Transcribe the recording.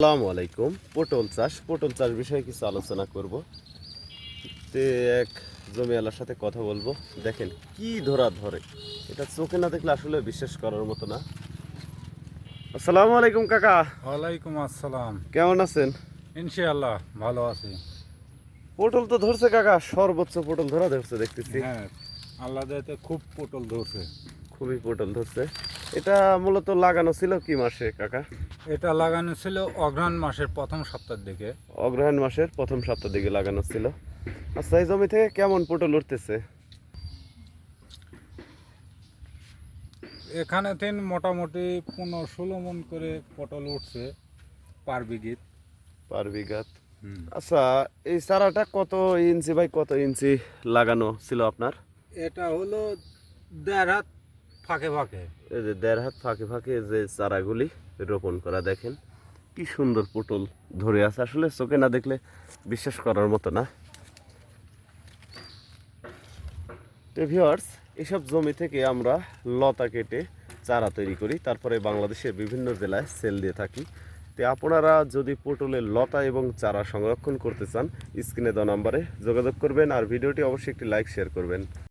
আসসালামু আলাইকুম। পটল চাষ পটল চাষ বিষয়ে কিছু আলোচনা করব। তে এক জমিওয়ালার সাথে কথা বলব। দেখেন কি ধরা ধরে। এটা চোখে না দেখলে আসলে বিশ্বাস করার মতো না। আসসালামু আলাইকুম কাকা। ওয়ালাইকুম আসসালাম। কেমন আছেন? ইনশাআল্লাহ ভালো আছি। পটল তো ধরছে কাকা। সর্বোচ্চ পটল ধরা ধরছে দেখতেছি। হ্যাঁ আল্লাহ দয়াতে খুব পটল ধরছে। খুবই পটল ধরছে। এটা মূলত লাগানো ছিল কি মাসে কাকা? এটা লাগানো ছিল অগ্রহায়ণ মাসের প্রথম সপ্তাহের দিকে। অগ্রহায়ণ মাসের প্রথম সপ্তাহ দিকে লাগানো ছিল। আচ্ছা এই জমি থেকে কেমন পটল উঠতেছে? এখানে তিন মোটামুটি পনেরো ষোলো মন করে পটল উঠছে পার বিঘিত। পার বিঘাত। আচ্ছা এই চারাটা কত ইঞ্চি বাই কত ইঞ্চি লাগানো ছিল আপনার? এটা হলো দেড় হাত ফাঁকে ফাঁকে। এই যে দেড় হাত ফাঁকে ফাঁকে যে চারাগুলি রোপণ করা, দেখেন কি সুন্দর পটল ধরে আছে। আসলে চোখে না দেখলে বিশ্বাস করার মতো না। তো এসব জমি থেকে আমরা লতা কেটে চারা তৈরি করি। তারপরে বাংলাদেশের বিভিন্ন জেলায় সেল দিয়ে থাকি। তো আপনারা যদি পটলের লতা এবং চারা সংরক্ষণ করতে চান, স্ক্রিনে দেওয়া নাম্বারে যোগাযোগ করবেন। আর ভিডিওটি অবশ্যই একটি লাইক শেয়ার করবেন।